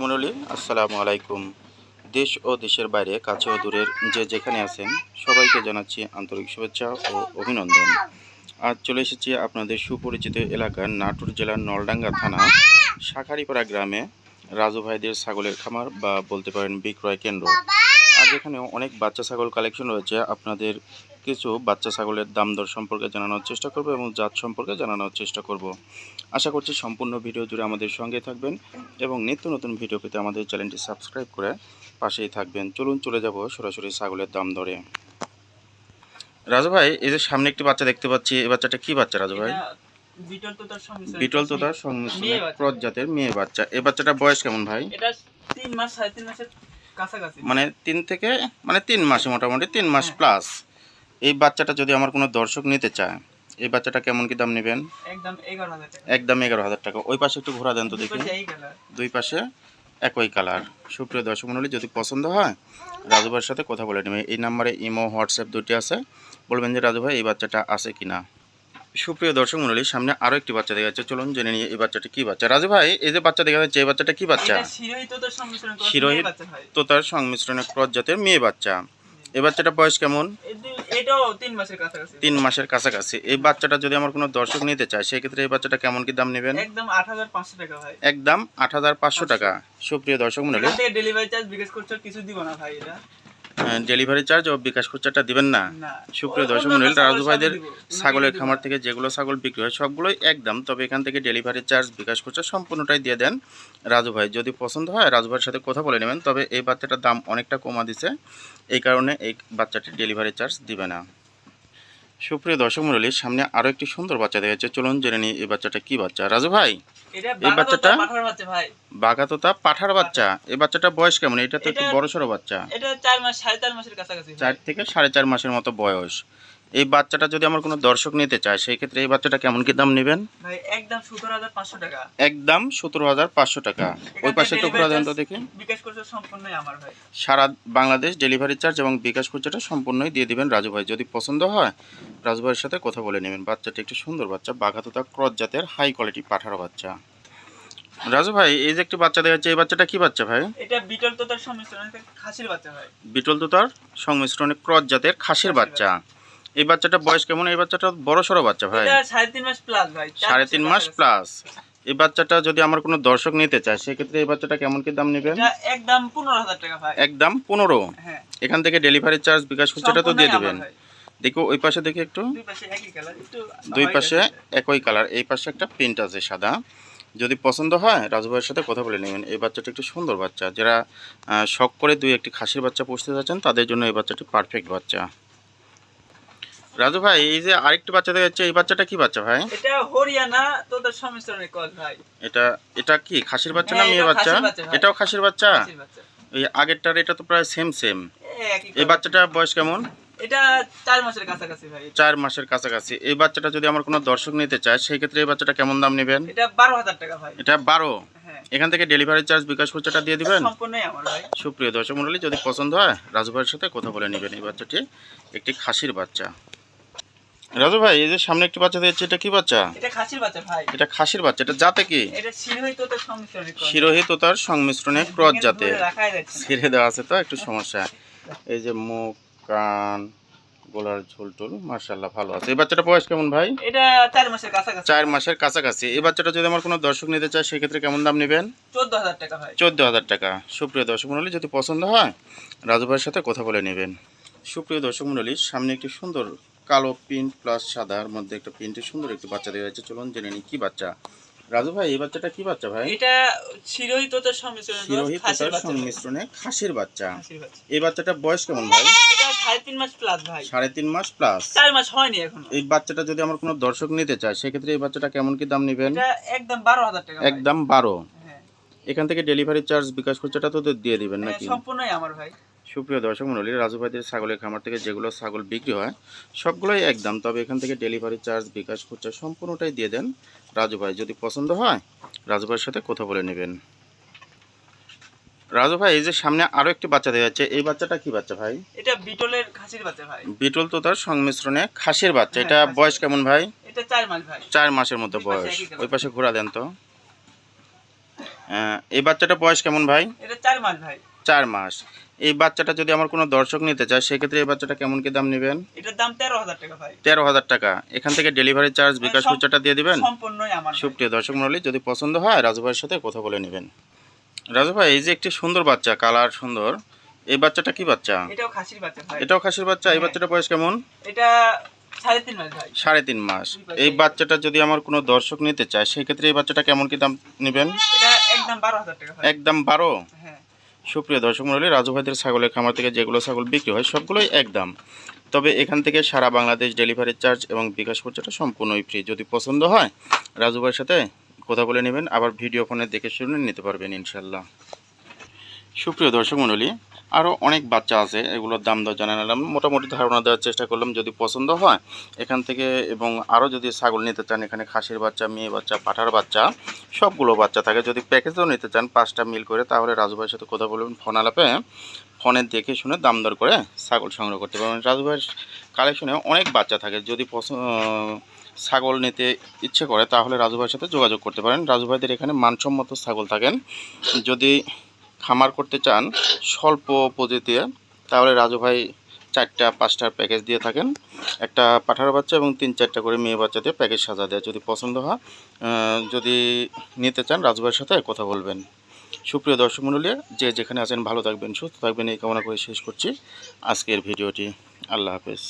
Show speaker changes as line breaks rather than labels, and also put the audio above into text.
মণ্ডলী আসসালামু আলাইকুম। দেশ ও দেশের বাইরে, কাছে ও দূরের যে যেখানে আছেন, সবাইকে জানাচ্ছি আন্তরিক শুভেচ্ছা ও অভিনন্দন। আজ চলে এসেছি আপনাদের সুপরিচিত এলাকার নাটোর জেলার নলডাঙ্গা থানা, শাখারিপাড়া গ্রামে। রাজু ভাইদের ছাগলের খামার বা বলতে পারেন বিক্রয় কেন্দ্র। আজ এখানে অনেক বাচ্চা ছাগল কালেকশন রয়েছে। আপনাদের কিছু বাচ্চা ছাগলের দাম দর সম্পর্কে জানানোর চেষ্টা করব এবং জাত সম্পর্কে জানানোর চেষ্টা করব। আশা করছি সম্পূর্ণ ভিডিও জুড়ে আমাদের সঙ্গে থাকবেন এবং নিত্য নতুন ভিডিও পেতে আমাদের চ্যানেলটি সাবস্ক্রাইব করে পাশেই থাকবেন। চলুন চলে যাব সরাসরি ছাগলের দাম দরে। রাজু ভাই এই যে সামনে একটি বাচ্চা দেখতে পাচ্ছি এই বাচ্চাটা কি বাচ্চা রাজু ভাই?
বিটল তোতার সংমিশ্রণ।
ক্রস জাতের মেয়ে বাচ্চা। এই বাচ্চাটা বয়স কেমন ভাই?
এটা তিন মাস সাড়ে তিন মাসের কাছাকাছি।
মানে তিন থেকে মানে তিন মাসে মোটামুটি তিন মাস
হ্যাঁ।
প্লাস এই বাচ্চাটা যদি আমার কোনো দর্শক নিতে চায় এই বাচ্চাটা কেমন কি দাম নেবেন?
একদম এগারো হাজার টাকা।
ওই পাশে একটু ঘোরা দেন তো দেখি। দুই পাশে একই কালার সুপ্রিয় দর্শক মণ্ডলী যদি পছন্দ হয় রাজু ভাইয়ের সাথে কথা বলে নেবে। এই নাম্বারে ইমো হোয়াটসঅ্যাপ দুটি আছে। বলবেন যে রাজু ভাই এই বাচ্চাটা আছে কিনা? সুপ্রিয় দর্শক মণ্ডলী সামনে আরও একটি বাচ্চা দেখা যাচ্ছে। চলুন জেনে নিয়ে এই বাচ্চাটা কি বাচ্চা। রাজু ভাই এই যে বাচ্চা দেখা যাচ্ছে এই বাচ্চাটা কি বাচ্চা?
শিরোহী তোতার সংমিশ্রণ
ক্রস জাতের মেয়ে বাচ্চা এই বাচ্চাটা বয়স কেমন?
তিন মাসের কাছাকাছি।
এই বাচ্চাটা যদি আমার কোনো দর্শক নিতে চায় সেক্ষেত্রে এই বাচ্চাটা কেমন কি দাম নেবেন?
একদম আট হাজার পাঁচশো টাকা ভাই।
একদম আট হাজার পাঁচশো টাকা। সুপ্রিয় দর্শক
এখান ডেলিভারি চার্জ বিকাশ করছে কিছু দিব না ভাই এটা।
ডেলিভারি চার্জ ও বিকাশ খরচাটা দিবেন না। সুপ্রিয় দর্শক মন্ডলী রাজু ভাইদের ছাগলের খামার থেকে যেগুলো ছাগল বিক্রি হয় সবগুলোই একদম তবে এখান থেকে ডেলিভারি চার্জ বিকাশ খরচা সম্পূর্ণটাই দিয়ে দেন রাজু ভাই যদি পছন্দ হয় রাজু ভাইয়ের সাথে কথা বলে নেবেন। তবে এই বাচ্চাটার দাম অনেকটা কমা দিছে। এই কারণে এই বাচ্চাটি ডেলিভারি চার্জ দিবে না। সুপ্রিয় দর্শক মন্ডলী সামনে আরও একটি সুন্দর বাচ্চা দেখা যাচ্ছে। চলুন জেনে নিই এই বাচ্চাটা কি বাচ্চা। রাজু ভাই এই বাচ্চাটা? বাঘা তোতা পাঠার বাচ্চা। এই বাচ্চাটা বয়স কেমন? এটা তো একটু বড় সড়ো বাচ্চা।
এটা চার মাস সাড়ে চার মাসের কাছাকাছি
চার থেকে সাড়ে চার মাসের মতো বয়স। এই বাচ্চাটা যদি আমার কোনো দর্শক নিতে চায় সেই ক্ষেত্রে এই বাচ্চাটা কেমন কি দাম নেবেন?
ভাই একদম সতেরো হাজার পাঁচশো টাকা।
একদম সতেরো হাজার পাঁচশো টাকা। ওই পাশে ঘোরা দেন তো দেখি।
বিকাশ করছে সম্পূর্ণই আমার ভাই।
সারা বাংলাদেশ ডেলিভারি চার্জ এবং বিকাশ খরচাটা সম্পূর্ণই দিয়ে দিবেন রাজু ভাই। যদি পছন্দ হয় রাজু ভাইয়ের সাথে কথা বলে নেবেন। বাচ্চাটি একটি সুন্দর বাচ্চা বাঘাতোতা ক্রস জাতের হাই কোয়ালিটি পাঠার বাচ্চা। রাজু ভাই এই যে একটি বাচ্চা দেখা যাচ্ছে এই বাচ্চাটা কি বাচ্চা ভাই?
এটা বিটল তোতার সংমিশ্রণ খাসির বাচ্চা ভাই।
বিটল তোতার সংমিশ্রণে ক্রস জাতের খাসির বাচ্চা। এই বাচ্চাটা বয়স কেমন? এই বাচ্চাটা বড় সড়ো বাচ্চা ভাই।
সাড়ে তিন মাস প্লাস ভাই।
সাড়ে তিন মাস প্লাস এই বাচ্চাটা যদি আমার কোনো দর্শক নিতে চায় সেক্ষেত্রে এই বাচ্চাটা কেমন কি দাম নেবেন?
একদম পনেরো হাজার টাকা ভাই।
একদম পনেরো?
হ্যাঁ।
এখান থেকে ডেলিভারি চার্জ বিকাশ খরচাটা তো দিয়ে দিবেন। দেখো ওই পাশে দেখি একটু।
দুই পাশে একই কালার
এই পাশে একটা প্রিন্ট আছে সাদা। যদি পছন্দ হয় রাজু ভাইয়ের সাথে কথা বলে নেবেন। এই বাচ্চাটা একটু সুন্দর বাচ্চা। যারা শখ করে দুই একটি খাসির বাচ্চা পুষতে যাচ্ছেন তাদের জন্য এই বাচ্চাটি পারফেক্ট বাচ্চা। রাজু ভাই এই যে আরেকটি বাচ্চা দেখা যাচ্ছে এই বাচ্চাটা কি বাচ্চা ভাই?
এটা হরিয়ানা তোদের সংমিশ্রণের কল ভাই।
এটা এটা কি খাসির বাচ্চা না
হ্যাঁ,
মেয়ে বাচ্চা। এটাও খাসির বাচ্চা? এই আগেরটার এটা তো প্রায় সেম সেম এই। বাচ্চাটা বয়স কেমন?
এটা চার মাসের কাছাকাছি ভাই।
চার মাসের কাছাকাছি। এই বাচ্চাটা যদি আমার কোনো দর্শক নিতে চায় সেই ক্ষেত্রে এই বাচ্চাটা কেমন দাম নেবেন?
এটা বারো হাজার টাকা ভাই।
এটা বারো?
হ্যাঁ।
এখান থেকে ডেলিভারি চার্জ বিকাশ খরচাটা দিয়ে দিবেন?
সম্পূর্ণই আমার ভাই।
সুপ্রিয় দর্শক মন্ডলী যদি পছন্দ হয় রাজু ভাইয়ের সাথে কথা বলে নেবেন। এই বাচ্চাটি একটি খাসির বাচ্চা। রাজু ভাই এই যে সামনে একটি বাচ্চা দিয়েছে এটা কি বাচ্চা?
এটা খাসির বাচ্চা ভাই।
এটা খাসির বাচ্চা এটা জাতে কি?
এটা
শিরোহিত ও তার সংমিশ্রণে ক্রস জাতে। ছেড়ে দেওয়া আছে তো একটু সমস্যা। এই যে মুখ কান গোলার ঝোল টোল মার্শাল্লাহ ভালো আছে। এই বাচ্চাটা বয়স কেমন ভাই?
এটা চার মাসের কাছাকাছি।
চার মাসের কাছাকাছি। এই বাচ্চাটা যদি আমার কোনো দর্শক নিতে চায় সেক্ষেত্রে কেমন দাম নেবেন?
চোদ্দ হাজার টাকা ভাই।
চোদ্দ হাজার টাকা। সুপ্রিয় দর্শক মণ্ডলী যদি পছন্দ হয় রাজু ভাইয়ের সাথে কথা বলে নেবেন। সুপ্রিয় দর্শক মণ্ডলী সামনে একটি সুন্দর কালো প্রিন্ট প্লাস সাদার মধ্যে একটা প্রিন্টের সুন্দর একটি বাচ্চা দেওয়া যাচ্ছে চলুন জেনে নিই কি বাচ্চা। রাজু ভাই এই বাচ্চাটা কি বাচ্চা ভাই?
এটা শিরোহী ভাই।
সংমিশ্রণে খাসির বাচ্চা। এই বাচ্চাটা বয়স কেমন ভাই?
সাড়ে তিন মাস প্লাস চার মাস হয়নি এখনও।
এই বাচ্চাটা যদি আমার কোনো দর্শক নিতে চায় সেক্ষেত্রে এই বাচ্চাটা কেমন কি দাম নেবেন?
একদম বারো হাজার টাকা
একদম বারো।
হ্যাঁ।
এখান থেকে ডেলিভারি চার্জ বিকাশ খরচাটা তো দিয়ে দিবেন
হ্যাঁ,
নাকি?
সম্পূর্ণই আমার ভাই।
সুপ্রিয় দর্শক মণ্ডলী রাজু ভাইদের ছাগলের খামার থেকে যেগুলো ছাগল বিক্রি হয় সবগুলোই একদম। তবে এখান থেকে ডেলিভারি চার্জ বিকাশ খরচা সম্পূর্ণটাই দিয়ে দেন রাজু ভাই। যদি পছন্দ হয় রাজু ভাইয়ের সাথে কথা বলে নেবেন। রাজু ভাই এই যে সামনে আরও একটি বাচ্চা দেখা যাচ্ছে। এই বাচ্চাটা কি বাচ্চা ভাই?
এটা বিটলের খাসির বাচ্চা ভাই।
বিটল তো তার সংমিশ্রণে খাসির বাচ্চা।
হ্যাঁ,
এটা বয়স কেমন ভাই?
এটা চার মাস ভাই।
চার মাসের মতো বয়স। ওই পাশে ঘোরা দেন তো। আহ, এই বাচ্চাটা বয়স কেমন ভাই?
এটা চার মাস ভাই।
চার মাস। এই বাচ্চাটা যদি আমার কোনো দর্শক নিতে চায় সেক্ষেত্রে এই বাচ্চাটা কেমন কি দাম নেবেন?
এটার দাম তেরো হাজার টাকা ভাই।
তেরো হাজার টাকা। এখান থেকে ডেলিভারি চার্জ বিকাশ খুচরাটা দিয়ে দিবেন? সুপ্রিয় দর্শক মন্ডলী যদি পছন্দ হয় রাজু ভাইয়ের সাথে কথা বলে নেবেন। রাজু ভাই এই যে একটি সুন্দর বাচ্চা কালার সুন্দর এই বাচ্চাটা কি বাচ্চা?
এটাও খাসির বাচ্চা ভাই।
এটাও খাসির বাচ্চা? এই
হ্যাঁ।
বাচ্চাটা বয়স কেমন?
এটা সাড়ে তিন মাস
এই বাচ্চাটা যদি আমার কোনো দর্শক নিতে চায় সেক্ষেত্রে এই বাচ্চাটা কেমন কি দাম নেবেন?
একদম বারো
সুপ্রিয় দর্শক মন্ডলী, রাজু ভাইদের ছাগলের খামার থেকে যেগুলো ছাগল বিক্রি হয়, সবগুলোই একদম তবে এখান থেকে সারা বাংলাদেশ ডেলিভারি চার্জ এবং বিকাশ খরচাটা সম্পূর্ণই ফ্রি যদি পছন্দ হয়, রাজু ভাইয়ের সাথে কথা বলে নেবেন, আবার ভিডিও ফোনে দেখে শুনে নিতে পারবেন ইনশাল্লাহ সুপ্রিয় দর্শক মণ্ডলী আরও অনেক বাচ্চা আছে, এগুলোর দাম দর জানা নিলাম। মোটামুটি ধারণা দেওয়ার চেষ্টা করলাম, যদি পছন্দ হয়, এখান থেকে এবং আরও যদি ছাগল নিতে চান, এখানে খাসির বাচ্চা, মেয়ে বাচ্চা, পাঠার বাচ্চা, সবগুলো বাচ্চা থাকে। যদি প্যাকেজও নিতে চান, পাঁচটা মিল করে, তাহলে রাজুভাইয়ের সাথে কথা বলবেন ফোন আলাপে। ফোনে দেখে শুনে দাম দর করে ছাগল সংগ্রহ করতে পারবেন। রাজু ভাইয়ের কালেকশনে অনেক বাচ্চা থাকে, যদি পছন্দ ছাগল নিতে ইচ্ছে করে, তাহলে রাজুভাইয়ের সাথে যোগাযোগ করতে পারেন। রাজুভাইদের এখানে মানসম্মত ছাগল থাকেন। যদি খামার করতে চান স্বল্প পুঁজিতে তাহলে রাজু ভাই চারটা, পাঁচটার প্যাকেজ দিয়ে থাকেন। একটা পাঠার বাচ্চা এবং তিন, চারটা করে মেয়ে বাচ্চা দিয়ে প্যাকেজ সাজা দেয় যদি পছন্দ হয় যদি নিতে চান, রাজু ভাইয়ের সাথে কথা বলবেন। সুপ্রিয় দর্শক মণ্ডলী, যে যেখানে আছেন, ভালো থাকবেন, সুস্থ থাকবেন, এই কামনা করে শেষ করছি। আজকের ভিডিওটি, আল্লাহ হাফেজ।